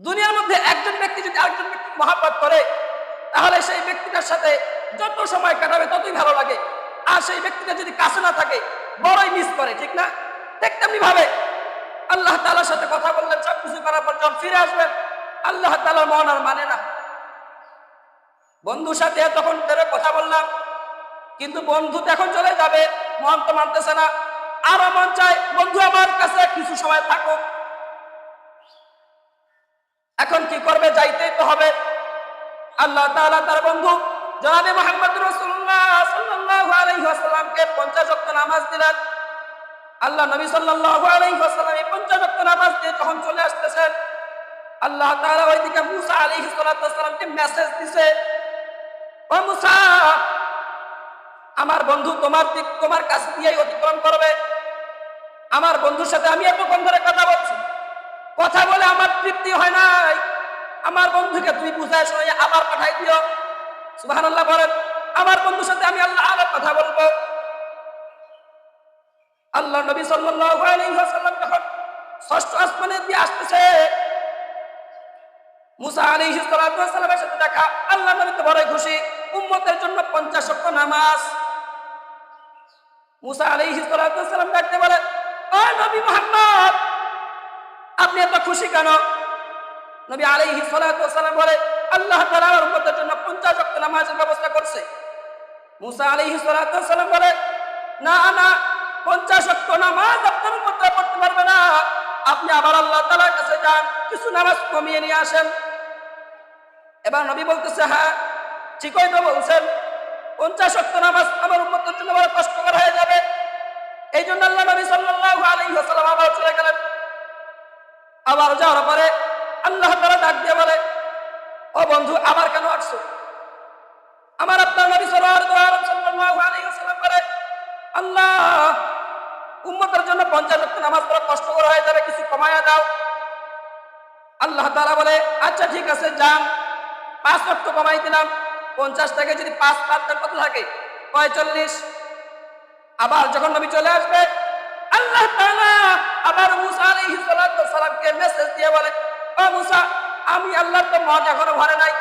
দুনিয়ার মধ্যে একজন ব্যক্তি যদি আরেকজন ব্যক্তি মহাব্বত করে, তাহলে সেই ব্যক্তিটার সাথে যত সময় কাটাবে ততই ভালো লাগে। আর সেই ব্যক্তিটা যদি কাছে না থাকে, বড়ই মিস করে, ঠিক না? ঠিক তেমনি ভাবে আল্লাহ তালার সাথে কথা বললেন, সব কিছু করার পর যখন ফিরে আসবেন, আল্লাহ তালার মন আর মানে না। বন্ধুর সাথে তখন ধরে কথা বললাম, কিন্তু বন্ধু এখন চলে যাবে, মন তো মানতেছে না। আরও মন চায়, বন্ধু আমার কাছে কিছু সময় থাকুক। এখন কি করবে? যাইতেই তো হবে। আল্লাহ তাআলা তার বন্ধু জনাবে মোহাম্মদ রাসূলুল্লাহ সাল্লাল্লাহু আলাইহি ওয়াসাল্লামকে 50 ওয়াক্ত নামাজ দিলেন। আল্লাহ নবী সাল্লাল্লাহু আলাইহি ওয়াসাল্লাম এই 50 ওয়াক্ত নামাজ দিয়ে যখন চলে আসতেছেন আল্লাহ তাআলা ওইদিকে মুসা আলাইহিস সালাতু মেসেজ দিছে, ও মুসা, আমার বন্ধু তোমার দিক, তোমার কাছ দিয়েই অতিক্রম করবে। আমার বন্ধুর সাথে আমি এতক্ষণ ধরে কথা কথা বলে আমার তৃপ্তি হয় নাই। আমার বন্ধুকে তুমি বুঝায় শোনাই আবার পাঠাই দিও। সুবহানাল্লাহ বলেন, আমার বন্ধুর সাথে আমি আল্লাহ আবার কথা বলব। আল্লাহ নবী ওয়াসাল্লাম যখন ষষ্ঠ আসমানে দিয়ে আসতেছে, মুসা সালাতু ওয়াসাল্লামের সাথে দেখা, আল্লাহ নবী তো বড়ই খুশি, উম্মতের জন্য 50 ওয়াক্ত নামাজ। মুসা সালাতু ওয়াসাল্লাম ডাকতে বলে নবী মুহাম্মদ আপনি এত খুশি কেন? নবী আলাইহি ওয়াসাল্লাম বলে, আল্লাহ তাআলা আমার উম্মতের জন্য 50 ওয়াক্ত নামাজের ব্যবস্থা করছে। মুসা আলাইহি ওয়াসাল্লাম বলে, না না 50 ওয়াক্ত নামাজ আপনার উম্মতরা পড়তে পারবে না। আপনি আবার আল্লাহ তাআলার কাছে যান, কিছু নামাজ কমিয়ে নিয়ে আসেন। এবার নবী বলতেছে হ্যাঁ ঠিকই তো বলছেন। 50 ওয়াক্ত নামাজ আমার উম্মতের জন্য বড় কষ্টকর হয়ে যাবে। এই জন্য আল্লাহ নবী আলাইহি ওয়াসাল্লাম আবার চলে গেলেন। আবার যাওয়ার পরে আল্লাহ তারা ডাক দিয়ে বলে, ও বন্ধু আবার কেন আসছো? আমার আপনার নবী সাল্লাল্লাহু আল্লাহ, উম্মতের জন্য পঞ্চাশ ওয়াক্ত নামাজ পড়া কষ্টকর হয়ে যাবে, কিছু কমায়া দাও। আল্লাহ তাআলা বলে আচ্ছা ঠিক আছে, যান। পাঁচ ওয়াক্ত কমাই দিলাম। পঞ্চাশ থেকে যদি পাঁচ পাঁচ কত থাকে পঁয়তাল্লিশ। আবার যখন নবী চলে আসবে, আল্লাহ আবার মুসা আলাইহিস সালাতু সালামকে মেসেজ দিয়ে বলে, ও মুসা, আমি আল্লাহর তো মন এখনও ভরে নাই।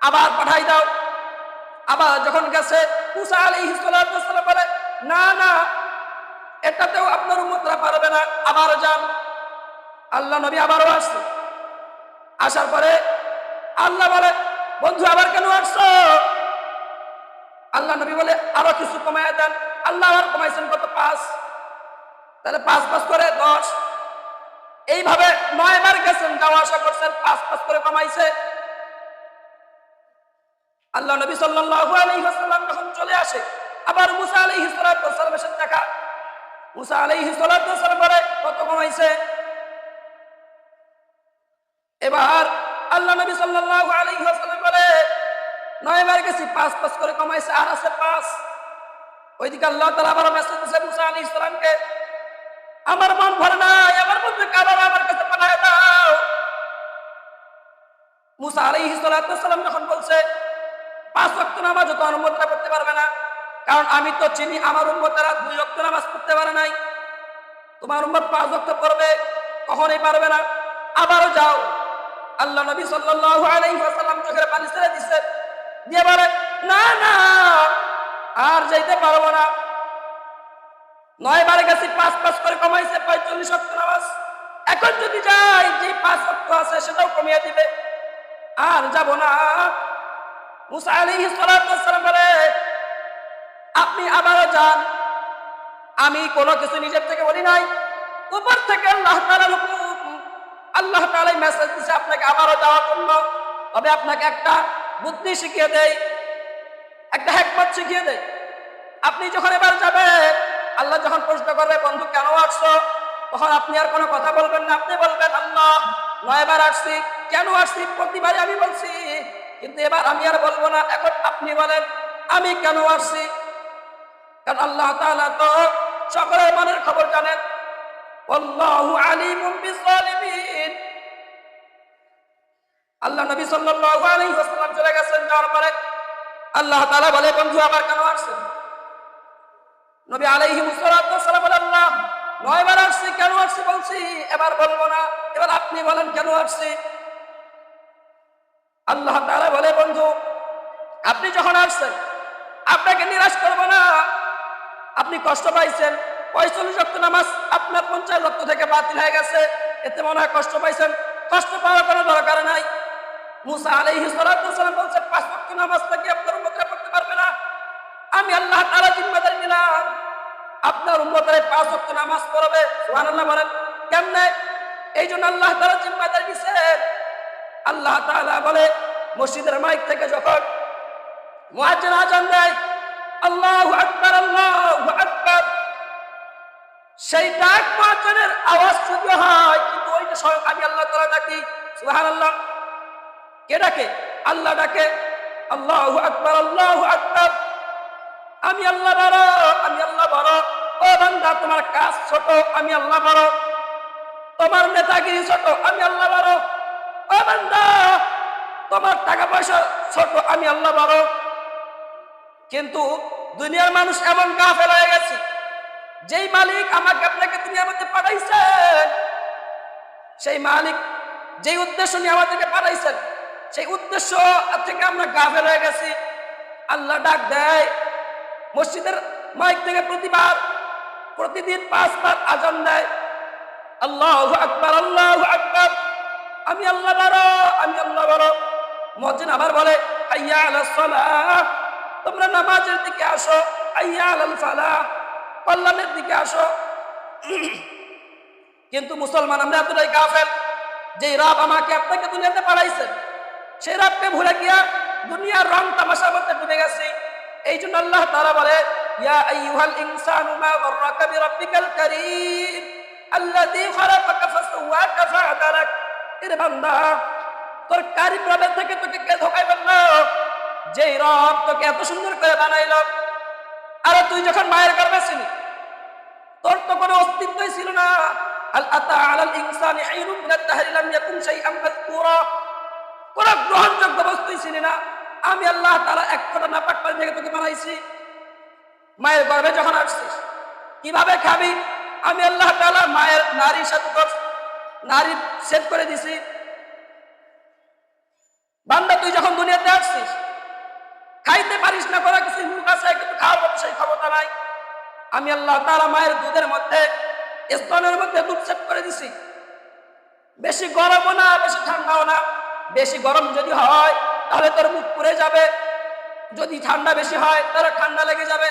আবার পাঠাই দাও। আবার যখন গেছে, মুসা আলাইহিস সালাতু সালাম বলে, না না, এটাতেও আপনার উম্মতরা পারবে না, আবার যান। আল্লাহ নবী আবারও আসছে। আসার পরে আল্লাহ বলে, বন্ধু, আবার কেন আসছো? আল্লাহ নবী বলে, আরও কিছু কমায় দেন। আল্লাহ আর কমাইছেন কত? পাঁচ। তাহলে পাঁচ পাঁচ করে দশ। এইভাবে নয় বার গেছেন, যাওয়া আসা করছেন, পাঁচ পাঁচ করে কমাইছে। আল্লাহ নবী সাল্লাল্লাহু আলাইহি যখন চলে আসে, আবার মুসা আলাইহিস সালাতু দেখা। মুসা আলাইহিস সালাতু ওয়াসাল্লাম বলে, কত কমাইছে? এবার আল্লাহ নবী সাল্লাল্লাহু আলাইহি ওয়াসাল্লাম নয় বার গেছি, পাঁচ পাঁচ করে কমাইছে, আর আছে পাঁচ। ওইদিকে আল্লাহ তালা আবার মেসেজ দিছে মুসা আলী ইসলামকে আমার মন ভরে নাই, আমার মধ্যে আবার আমার কাছে পাঠায় দাও। মুসা আলী ইসলাম যখন বলছে, পাঁচ ওয়াক্ত নামাজ তো অনুমতরা করতে পারবে না, কারণ আমি তো চিনি আমার উম্মতেরা দুই ওয়াক্ত নামাজ পড়তে পারে নাই। তোমার উম্মত পাঁচ ওয়াক্ত পড়বে, কখনোই পারবে না। আবারও যাও। আল্লাহ নবী সাল্লাল্লাহু আলাইহি ওয়াসাল্লাম চোখের পানি ছেড়ে দিচ্ছে দিয়ে বলে, না না, আর যাইতে পারব না। নয় বারে গেছি, পাঁচ পাঁচ করে কমাইছে, পঁয়তাল্লিশ অক্ট নামাজ। এখন যদি যাই যে পাঁচ অক্ট আছে, সেটাও কমিয়ে দিবে। আর যাব না। আপনি আবারও যান। আমি কোনো কিছু নিজের থেকে বলি নাই। উপর থেকে আল্লাহ আল্লাহ মেসেজ দিছে, আপনাকে আবারও যাওয়ার জন্য। তবে আপনাকে একটা বুদ্ধি শিখিয়ে দেয় একটা হ্যাকমত শিখিয়ে দেয় আপনি যখন এবার যাবে আল্লাহ যখন প্রশ্ন করবে, বন্ধু, কেন আসছো? তখন আপনি আর কোনো কথা বলবেন না। আপনি বলবেন, আল্লাহ, নয়বার আসছি। কেন আসছি? প্রতিবারই আমি বলছি। কিন্তু এবার আমি আর বলব না। এখন আপনি বলেন, আমি কেন আসছি? কারণ আল্লাহ তাআলা তো সকলের মনের খবর জানেন। আল্লাহু নবী ওয়াসাল্লাম চলে গেছেন, যাওয়ার পরে আল্লাহ তাআলা বলে, বন্ধু, আবার কেন আসছেন? নবী আলাইহি বলে আল্লাহ নয়বার আসছি, কেন আসছি বলছি, এবার বলব না। এবার আপনি বলেন, কেন আসছি? আল্লাহ তাআলা বলে, বন্ধু, আপনি যখন আসছেন, আপনাকে নিরাশ করব না। আপনি কষ্ট পাইছেন, পঁয়তাল্লিশ রক্ত নামাজ আপনার পঞ্চাশ রক্ত থেকে বাতিল হয়ে গেছে। এতে মনে হয় কষ্ট পাইছেন। কষ্ট পাওয়ার কোনো দরকার নাই। মুসা আলাইহি সালাম বলছে পাঁচ রক্ত নামাজ থেকে আপনার পড়তে পারবে না। আমি আল্লাহ তাআলা জিম্মাদারি নিলাম। আপনার উম্মতরা পাঁচ রক্ত নামাজ পড়বে, সুবহানাল্লাহ বলেন। কেমনে? এই জন্য আল্লাহ তাআলা জিম্মাদারি দিয়েছেন। আল্লাহ তাআলা বলে, মসজিদের মাইক থেকে যখন মুয়াজ্জিন আজান দেয়, আল্লাহু আকবার আল্লাহু আকবার, সেই ডাক মুয়াজ্জিনের আওয়াজ শুদ্ধ হয়, কিন্তু ওইটা স্বয়ং আমি আল্লাহ তাআলা ডাকি, সুবহানাল্লাহ। কে ডাকে? আল্লাহ ডাকে, আল্লাহু আকবার আল্লাহু আকবার। আমি আল্লাহ বড়, আমি আল্লাহ বড়। ও বান্দা, তোমার কাজ ছোট, আমি আল্লাহ বড়। তোমার নেতাগিরি ছোট, আমি আল্লাহ বড়। ও বান্দা, তোমার টাকা পয়সা ছোট, আমি আল্লাহ বড়। কিন্তু দুনিয়ার মানুষ এমন গাফেল হয়ে গেছে। যেই মালিক আমাকে আপনাকে দুনিয়ার মধ্যে পাঠাইছেন সেই মালিক যেই উদ্দেশ্য নিয়ে আমাদেরকে পাঠাইছেন, সেই উদ্দেশ্য থেকে আমরা গাফেল হয়ে গেছি। আল্লাহ ডাক দেয় মসজিদের মাইক থেকে প্রতিবার, প্রতিদিন পাঁচবার আজান দেয়। আল্লাহ আকবার, আল্লাহ আকবর। আমি আল্লাহ বারো আমি আল্লাহ বারো মসজিদ আবার বলে, আইয়া আলাস সালাহ। তোমরা নামাজের দিকে আসো, আইয়া কল্যাণের দিকে আসো। কিন্তু মুসলমান, আমরা এতটাই গাফেল যে রব আমাকে আপনাকে দুনিয়াতে পাঠাইছেন সেই রবকে ভুলে গিয়া দুনিয়ার রং তামাশার মধ্যে ডুবে গেছি। এই জন্য আল্লাহ তারা বলে, ইয়া তোর তো কোনো অস্তিত্বই ছিল না। আল কোন গ্রহণযোগ্য বস্তুই ছিলি না। আমি আল্লাহ তারা এক ফোঁটা নাপাক পানি থেকে তোকে বানাইছি মায়ের গর্ভে যখন আসছিস, কীভাবে খাবি? আমি আল্লাহ তাআলা মায়ের নারীর সাথে নারী সেট করে দিছি। বান্দা, তুই যখন দুনিয়াতে আসছিস, খাইতে পারিস না করা কিছু মুখ আছে, কিন্তু খাওয়ার মতো সেই ক্ষমতা নাই। আমি আল্লাহ তারা মায়ের দুধের মধ্যে, স্তনের মধ্যে দুধ সেট করে দিছি। বেশি গরমও না, বেশি ঠান্ডাও না। বেশি গরম যদি হয় তাহলে তোর মুখ পুড়ে যাবে। যদি ঠান্ডা বেশি হয়, তাহলে ঠান্ডা লেগে যাবে।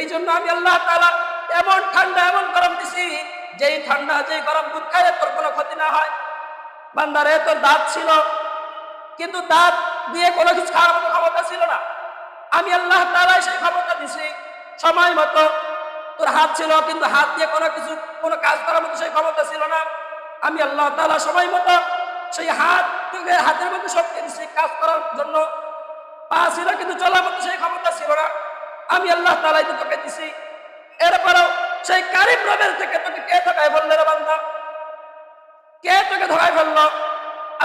এই জন্য আমি আল্লাহ তালা এমন ঠান্ডা এমন গরম দিছি, যেই ঠান্ডা, যেই গরম দুধ খাইলে তোর কোনো ক্ষতি না হয়। বান্দারে তোর দাঁত ছিল, কিন্তু দাঁত দিয়ে কোনো কিছু খাওয়ার মতো ক্ষমতা ছিল না। আমি আল্লাহ তালাই সেই ক্ষমতা দিছি, সময় মতো। তোর হাত ছিল, কিন্তু হাত দিয়ে কোনো কিছু, কোনো কাজ করার মতো সেই ক্ষমতা ছিল না। আমি আল্লাহ তালা সময় মতো সেই হাত হাতের মধ্যে শক্তি দিছি কাজ করার জন্য। পা ছিল, কিন্তু চলার মতো সেই ক্ষমতা ছিল না। আমি আল্লাহ তালাই তোকে দিছি। এরপরেও সেই কারিম রবের থেকে তোকে কে ধোকায় বললে রে বান্দা? কে তোকে ধোকায় ফেলল?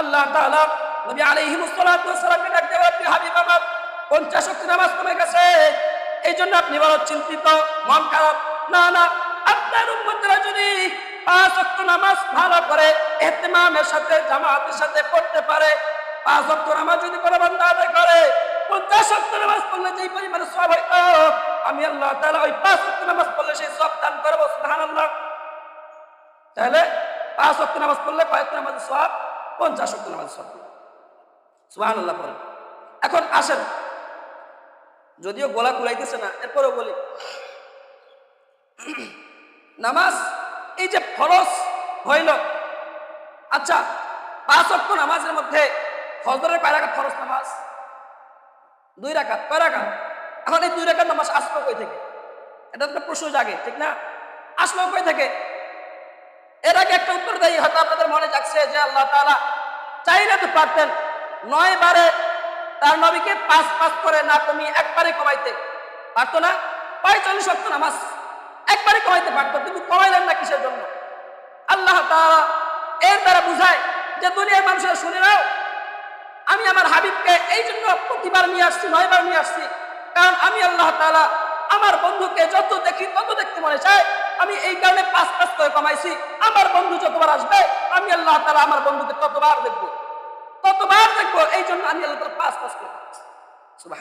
আল্লাহ তাআলা নবী আলাইহিস সালাতু ওয়াসসালামকে ডাক দেওয়া আপনি হাবিব আমার, পঞ্চাশ শক্তি নামাজ কমে গেছে এই জন্য আপনি বড় চিন্তিত, মন খারাপ। না না, আপনার উম্মতরা যদি পাঁচ ওয়াক্ত নামাজ ভালো করে ইহতিমামের সাথে, জামাতের সাথে পড়তে পারে। পাঁচ ওয়াক্ত নামাজ যদি কোনো বান্দা আদায় করে, পঞ্চাশ ওয়াক্ত নামাজ পড়লে যেই পরিমাণে সব হইতো আমি আল্লাহ তাআলা ওই পাঁচ ওয়াক্ত নামাজ পড়লে সেই সব দান করব, সুবহানাল্লাহ। তাহলে পাঁচ ওয়াক্ত নামাজ পড়লে পাঁচ নামাজ সব পঞ্চাশ ওয়াক্ত নামাজ সব সুবহানাল্লাহ পড়েন। এখন আসেন। যদিও গলা কুলাইতেছে না, এরপরেও বলি। নামাজ, এই যে ফরজ হইল আচ্ছা পাঁচ অক্ট নামাজের মধ্যে ফজরের কয় ফরজ নামাজ? দুই রাখাত কয় এখন এই দুই রাখাত নামাজ আসলো কই থেকে? এটা একটা প্রশ্ন জাগে, ঠিক না? আসলো কই থেকে? এর আগে একটা উত্তর দেয় হয়তো আপনাদের মনে যাচ্ছে যে আল্লাহ তালা চাইলে তো পারতেন নয় বারে তার নবীকে পাঁচ পাঁচ করে না কমিয়ে একবারে কমাইতে। পারতো না? পঁয়তাল্লিশ অক্ট নামাজ একবারে কমাইতে পারতো, কিন্তু কমাইলেন না কিসের জন্য? আল্লাহ তাআলা এর দ্বারা বুঝায় যে দুনিয়ার মানুষেরা শুনে নাও। আমি আমার হাবিবকে এই জন্য প্রতিবার নিয়ে আসছি, নয়বার নিয়ে আসছি। কারণ আমি আল্লাহ তাআলা আমার বন্ধুকে যত দেখি তত দেখতে মনে চায়। আমি এই কারণে পাঁচ পাঁচ করে কমাইছি। আমার বন্ধু যতবার আসবে, আমি আল্লাহ তালা আমার বন্ধুকে ততবার দেখব। ততবার দেখব, এই জন্য আমি আল্লাহ তালা পাঁচ পাঁচ করে সুবাহ